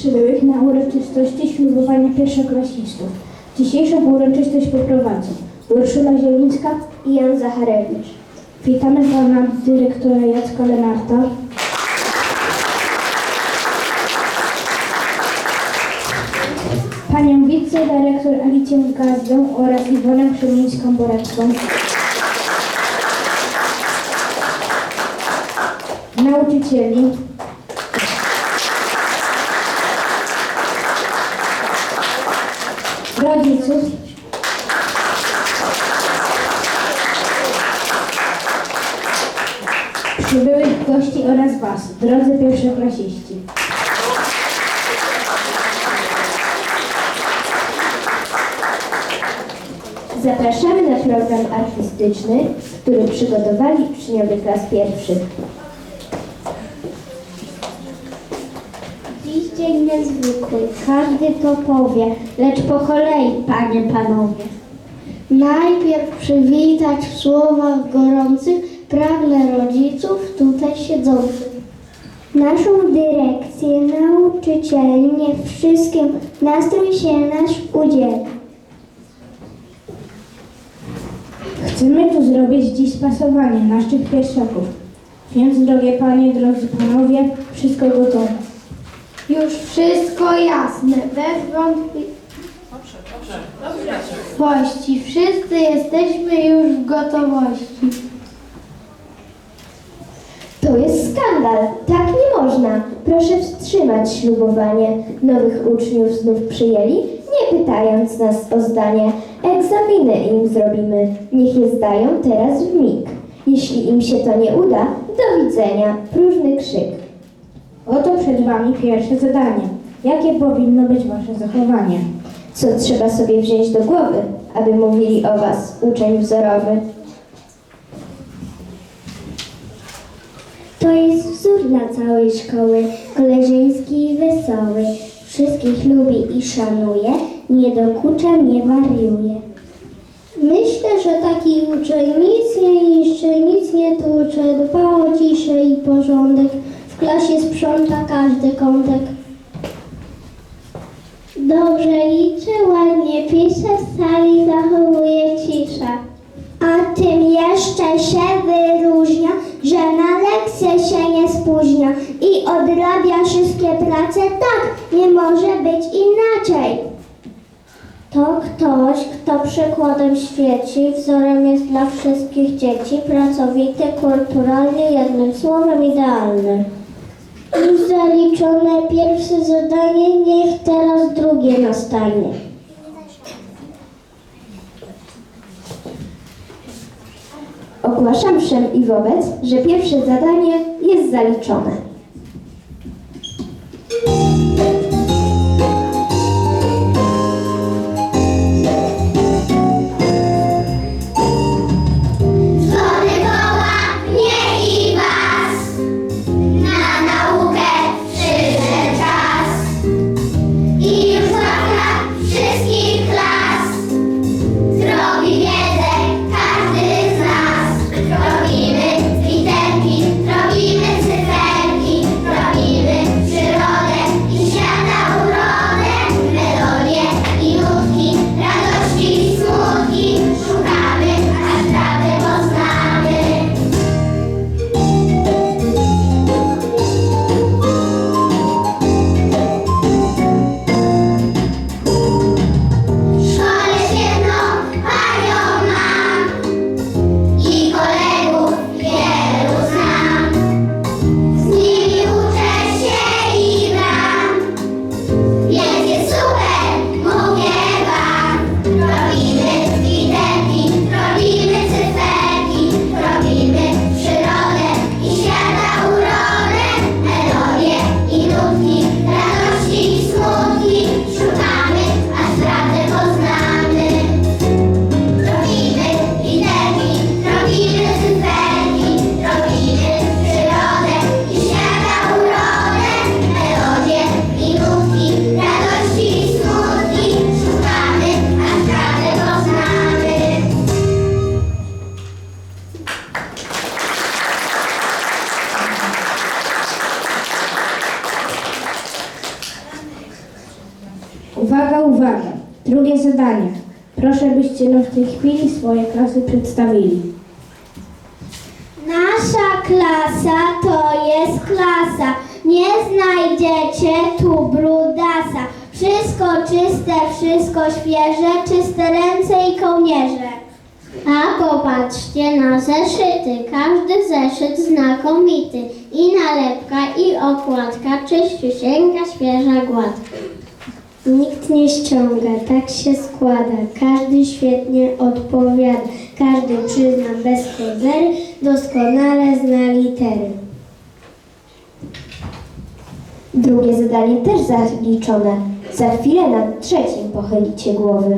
przybyłych na uroczystości ślubowania pierwszoklasistów. Dzisiejszą uroczystość poprowadzą Urszula Zielińska i Jan Zacharewicz. Witamy pana dyrektora Jacka Lenarta, panią wicedyrektor Alicję Gazdę oraz Iwonę Krzemińską-Borecką. Nauczycieli, rodziców, przybyłych gości oraz Was, drodzy pierwszoklasiści. Zapraszamy na program artystyczny, który przygotowali uczniowie klas pierwszych. Dziś niezwykły, każdy to powie, lecz po kolei, panie, panowie. Najpierw przywitać w słowach gorących pragnę rodziców tutaj siedzących. Naszą dyrekcję, nauczycieli, niech wszystkim nastrój się nasz udzieli. Chcemy tu zrobić dziś spasowanie naszych pierwszaków. Więc, drogie panie, drodzy panowie, wszystko gotowe. Już wszystko jasne, bez wątpliwości. Wszyscy jesteśmy już w gotowości. To jest skandal, tak nie można. Proszę wstrzymać ślubowanie. Nowych uczniów znów przyjęli, nie pytając nas o zdanie. Egzaminy im zrobimy, niech je zdają teraz w mig. Jeśli im się to nie uda, do widzenia, próżny krzyk. Oto przed wami pierwsze zadanie. Jakie powinno być wasze zachowanie? Co trzeba sobie wziąć do głowy, aby mówili o was uczeń wzorowy? To jest wzór dla całej szkoły, koleżeński i wesoły. Wszystkich lubi i szanuje, nie dokucza, nie wariuje. Myślę, że taki uczeń nic nie niszczy, nic nie tłucze, dba o ciszę i porządek. W klasie sprząta każdy kątek. Dobrze liczy, ładnie pisze, w sali zachowuje ciszę. A tym jeszcze się wyróżnia, że na lekcję się nie spóźnia i odrabia wszystkie prace tak, nie może być inaczej. To ktoś, kto przykładem świeci, wzorem jest dla wszystkich dzieci, pracowity, kulturalny, jednym słowem idealny. Już zaliczone pierwsze zadanie, niech teraz drugie nastanie. Ogłaszam wszem i wobec, że pierwsze zadanie jest zaliczone. Zadanie. Proszę, byście nam w tej chwili swoje klasy przedstawili. Nasza klasa to jest klasa. Nie znajdziecie tu brudasa. Wszystko czyste, wszystko świeże, czyste ręce i kołnierze. A popatrzcie na zeszyty. Każdy zeszyt znakomity. I nalepka, i okładka, czyściusieńka, świeża, gładka. Nikt nie ściąga, tak się składa. Każdy świetnie odpowiada. Każdy przyzna bez kozery, doskonale zna litery. Drugie zadanie też zaliczone. Za chwilę nad trzecim pochylicie głowy.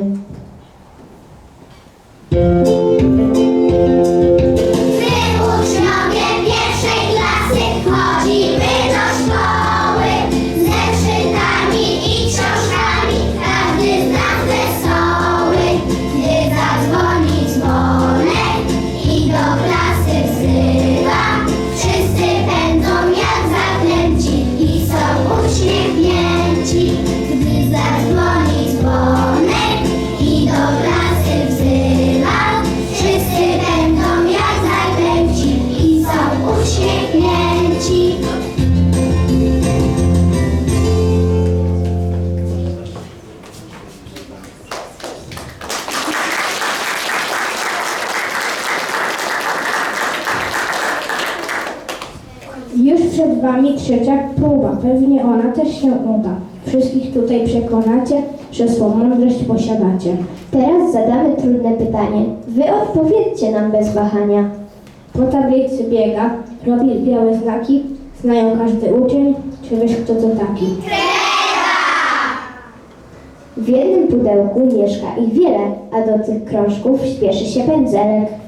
Wami trzecia próba. Pewnie ona też się uda. Wszystkich tutaj przekonacie, że swą mądrość posiadacie. Teraz zadamy trudne pytanie. Wy odpowiedzcie nam bez wahania. Po tablicy biega, robi białe znaki, znają każdy uczeń. Czy wiesz kto to taki? W jednym pudełku mieszka ich wiele, a do tych krążków śpieszy się pędzelek.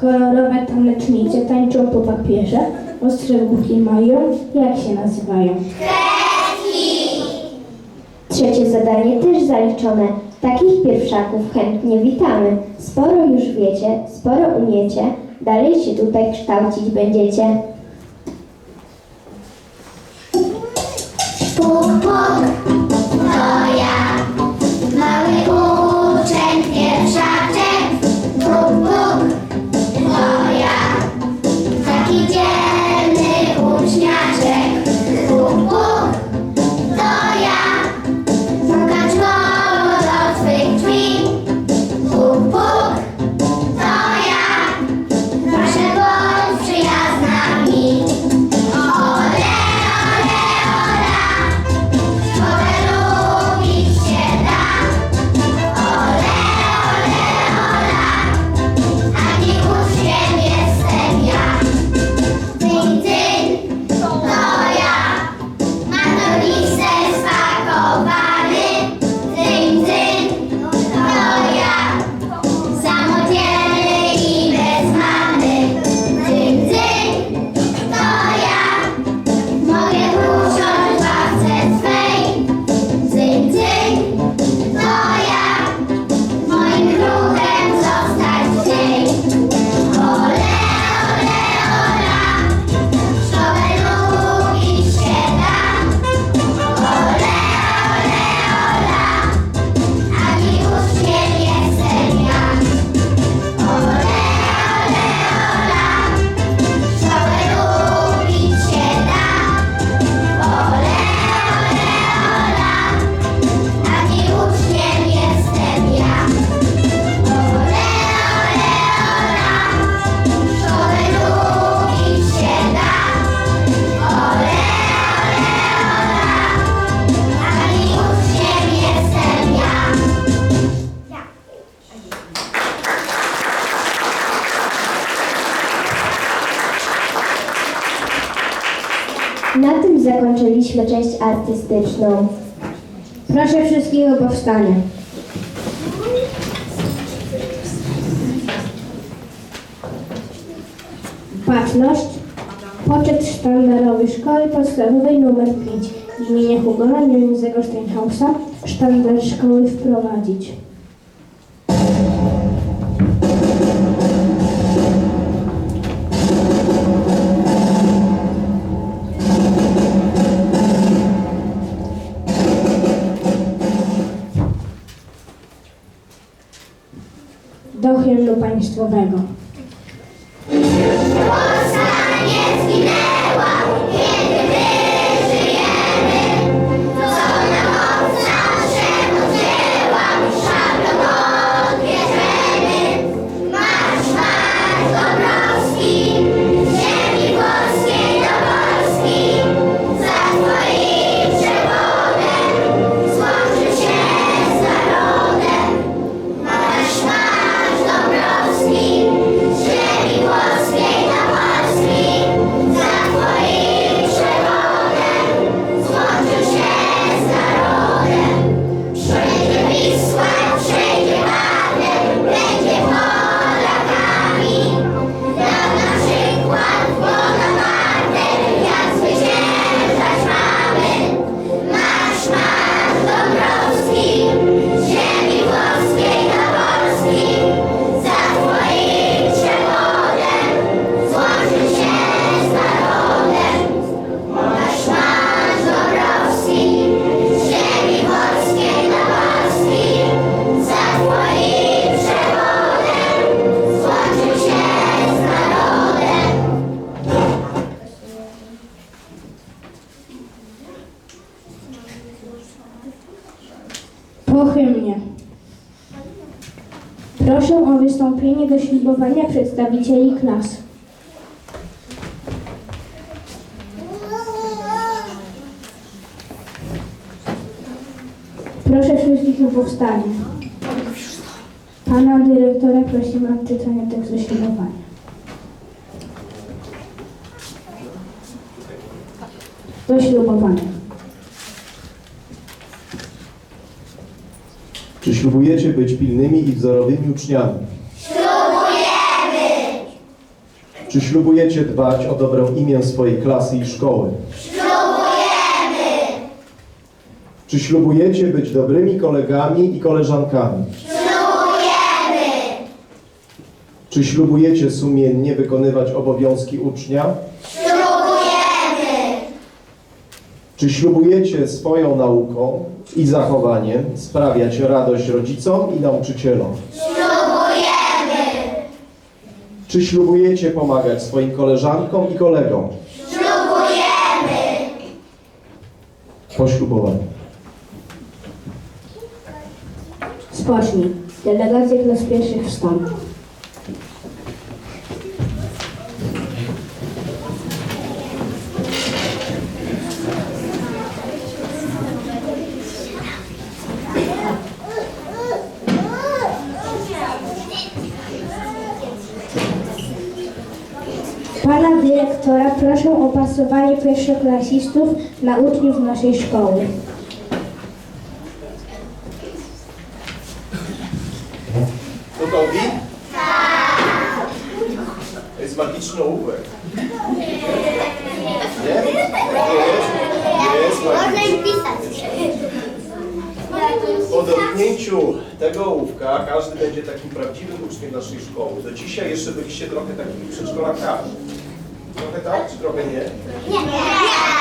Kolorowe tanecznice tańczą po papierze, ostre łuki mają, jak się nazywają? Trzecie zadanie też zaliczone. Takich pierwszaków chętnie witamy. Sporo już wiecie, sporo umiecie, dalej się tutaj kształcić będziecie. Puk, puk, artystyczną. Proszę wszystkich o powstanie. Baczność. Poczet sztandarowy szkoły podstawowej nr 5 imienia Hugona Niemcego Steinhausa sztandar szkoły wprowadzić. Prawie Państwowego. Wystąpienie do ślubowania przedstawicieli klas. Proszę wszystkich o powstanie. Pana dyrektora prosimy o odczytanie tekstu ślubowania. Do ślubowania. Czy ślubujecie być pilnymi i wzorowymi uczniami? Czy ślubujecie dbać o dobre imię swojej klasy i szkoły? Ślubujemy! Czy ślubujecie być dobrymi kolegami i koleżankami? Ślubujemy! Czy ślubujecie sumiennie wykonywać obowiązki ucznia? Ślubujemy! Czy ślubujecie swoją nauką i zachowaniem sprawiać radość rodzicom i nauczycielom? Ślubujemy! Czy ślubujecie pomagać swoim koleżankom i kolegom? Ślubujemy! Po ślubowaniu. Spocznij. Delegacja klas pierwszych wstąpi. Pana dyrektora proszę o pasowanie pierwszoklasistów na uczniów naszej szkoły. Gotowi? Tak! To jest magiczny ołówek. Nie? Nie jest? Jest magiczny. pisać. Po dotknięciu tego ołówka każdy będzie takim prawdziwym uczniem naszej szkoły. Do dzisiaj jeszcze byliście trochę takimi przedszkolakami. Trochę tak, czy trochę nie? Nie, nie.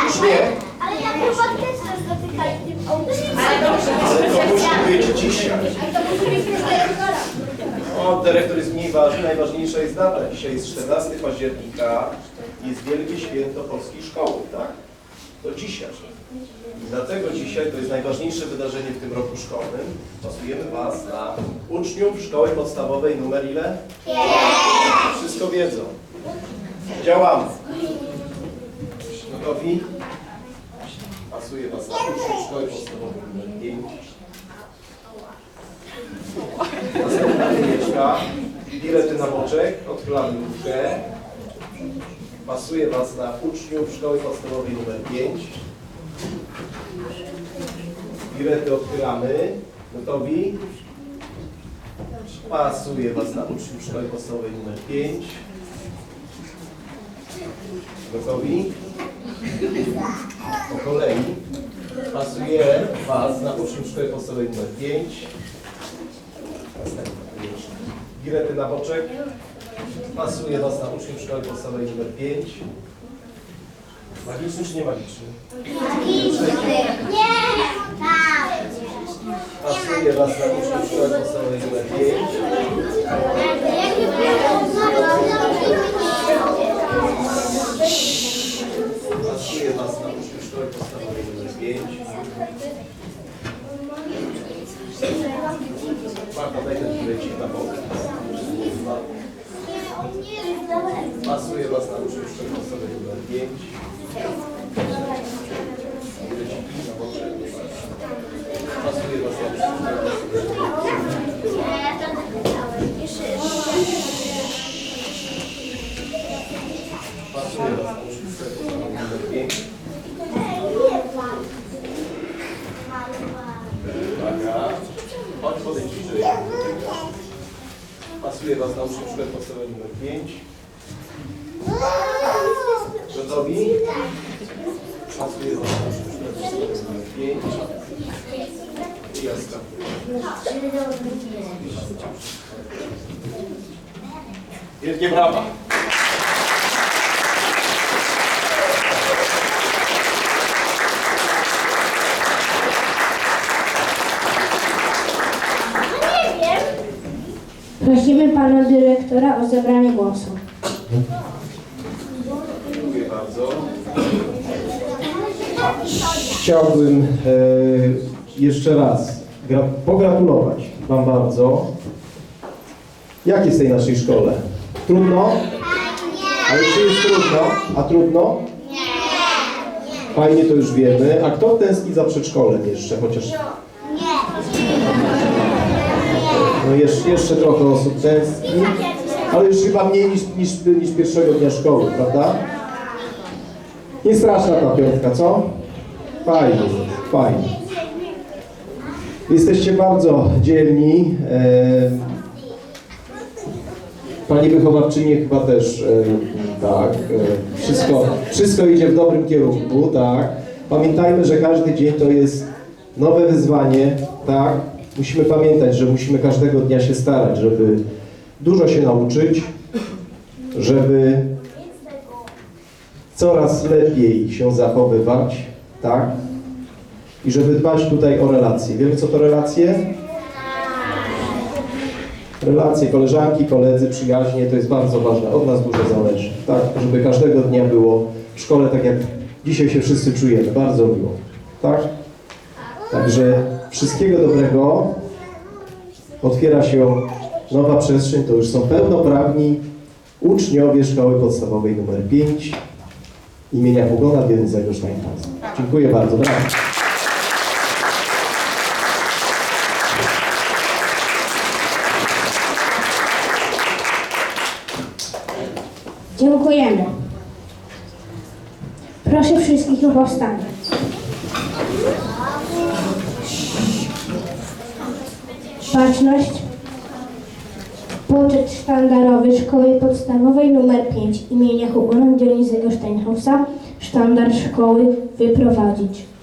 Już nie? Ale ja chyba też nas dotykali tym ołówkiem. Ale to musi być dzisiaj. O, dyrektor jest mniej ważny, najważniejsza jest data. Dzisiaj jest 14 października, jest Wielkie Święto Polskiej Szkoły, tak? To dzisiaj. I dlatego dzisiaj to jest najważniejsze wydarzenie w tym roku szkolnym. Pasujemy Was na uczniów szkoły podstawowej numer ile? Wszystko wiedzą. Działamy. Gotowi? Pasuję Was na uczniów szkoły podstawowej numer 5. Następna wycieczka. Bilety na boczek, odchylamy lufkę. Pasuje Was na uczniów szkoły podstawowej numer 5. Bilety odchylamy. Gotowi? Pasuje Was na uczniów szkoły podstawowej numer 5. Gotowi? Po kolei. Pasuje Was na uczniów szkoły podstawowej numer 5. Girety na boczek. Pasuje nas na uczniów szkoły podstawowej numer 5. Magiczny czy nie magiczny? Magiczny! Nie! Pasuje nas na uczniów szkoły podstawowej numer 5. Pasuje nas na uczniów szkoły podstawowej numer 5. Marta, daj ten bilecik na bok. Pasuje Was na uczniów szkoły podstawowej numer 5. Wielkie brawa! Prosimy pana dyrektora o zabranie głosu. Dziękuję bardzo. Chciałbym e, jeszcze raz gra, pogratulować Wam bardzo. Jak jest w tej naszej szkole? Trudno? Ale czy jest trudno? A trudno? Nie. Fajnie to już wiemy. A kto tęskni za przedszkolem jeszcze? Chociaż... No jeszcze, jeszcze trochę osób tęskni, ale już chyba mniej niż, niż, niż pierwszego dnia szkoły, prawda? Nie straszna ta piątka, co? Fajnie, fajnie. Jesteście bardzo dzielni. Pani wychowawczyni chyba też, em, tak. e, Wszystko, wszystko idzie w dobrym kierunku, tak. Pamiętajmy, że każdy dzień to jest nowe wyzwanie, tak. Musimy pamiętać, że musimy każdego dnia się starać, żeby dużo się nauczyć, żeby coraz lepiej się zachowywać, tak? I żeby dbać tutaj o relacje. Wiemy, co to relacje? Relacje, koleżanki, koledzy, przyjaźnie, to jest bardzo ważne. Od nas dużo zależy, tak? Żeby każdego dnia było w szkole tak, jak dzisiaj się wszyscy czujemy. Bardzo miło, tak? Także wszystkiego dobrego. Otwiera się nowa przestrzeń, to już są pełnoprawni uczniowie szkoły podstawowej numer 5 imienia Hugona Więcego Steinhausa. Dziękuję bardzo. Brawo. Dziękujemy. Proszę wszystkich o powstanie. Baczność. Poczet sztandarowy Szkoły Podstawowej nr 5 imienia Hugona Dionizego Steinhausa. Sztandar szkoły wyprowadzić.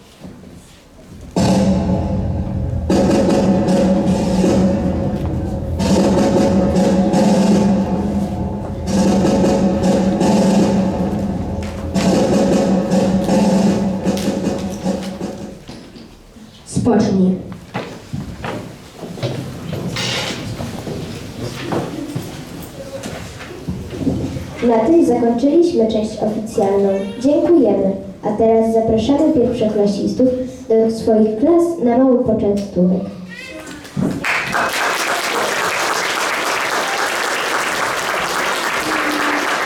Zakończyliśmy część oficjalną. Dziękujemy. A teraz zapraszamy pierwszoklasistów do swoich klas na mały poczęstunek.